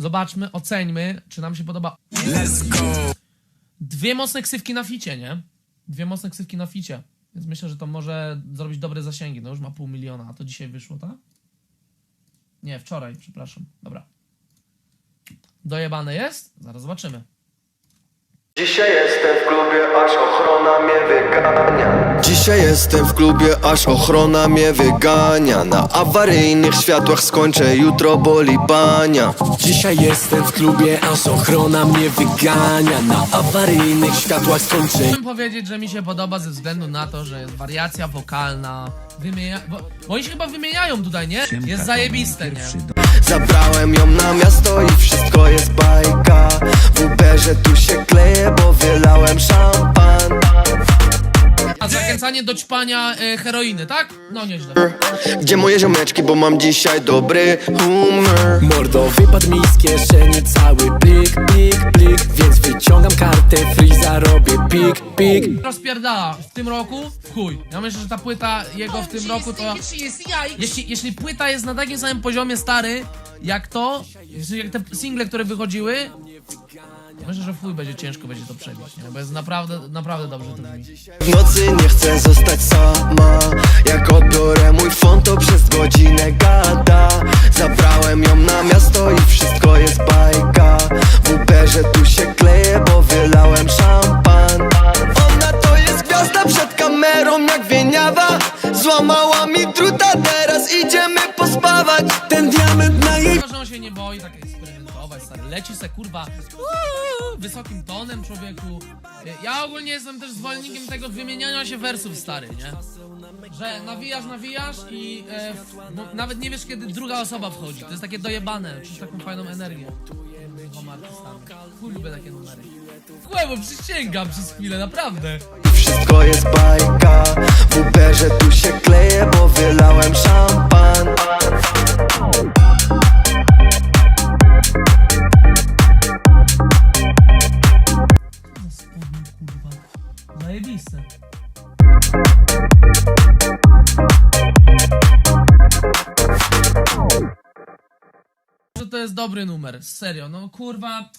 Zobaczmy, oceńmy, czy nam się podoba. Dwie mocne ksywki na ficie, nie? Dwie mocne ksywki na ficie. Więc myślę, że to może zrobić dobre zasięgi. No już ma pół miliona, a to dzisiaj wyszło, tak? Nie, wczoraj, przepraszam. Dobra. Dojebane jest? Zaraz zobaczymy. Dzisiaj jestem w klubie, aż ochrona mnie wygania. Dzisiaj jestem w klubie, aż ochrona mnie wygania. Na awaryjnych światłach skończę, jutro boli bania Dzisiaj jestem w klubie, aż ochrona mnie wygania. Na awaryjnych światłach skończę. Chciałbym powiedzieć, że mi się podoba ze względu na to, że jest wariacja wokalna. Wymienia... Bo, bo oni się chyba wymieniają tutaj, nie? Jest zajebiste, nie? Zabrałem ją na miasto i wszystko jest bajka. W Uberze tu się kleję, zachęcanie do ćpania e, heroiny, tak? No nieźle. Gdzie moje ziomeczki, bo mam dzisiaj dobry humor Mordo, wypadł mi z kieszeni cały plik, plik, plik Więc wyciągam kartę, free zarobię pik, pik Rozpierdala w tym roku w chuj. Ja myślę, że ta płyta jego w tym roku to... Jeśli, jeśli płyta jest na takim samym poziomie stary, jak to, jak te single, które wychodziły, myślę, że chuj będzie ciężko będzie to przebić, nie? Bo jest naprawdę, naprawdę dobrze to brzmi. W nocy nie chcę zostać sama. Jak odbiorę mój fon, to przez godzinę gada. Zabrałem ją na miasto i wszystko jest bajka. W Uberze tu się kleję, bo wylałem szampan. Ona to jest gwiazda przed kamerą jak wieniawa. Złamała mi druta, teraz idziemy pospawać tak eksperymentować, stary. Leci se kurwa uuu, wysokim tonem człowieku. Ja ogólnie jestem też zwolennikiem tego wymieniania się wersów, stary, nie? Że nawijasz, nawijasz i e, w- bo nawet nie wiesz, kiedy druga osoba wchodzi. To jest takie dojebane, czuć taką fajną energię. Dwoma artystami. Chuj, lubię takie numery. Bo przysięgam przez chwilę, naprawdę. Wszystko jest bajka W Uberze tu Zajebiste. Że to jest dobry numer, serio, no kurwa,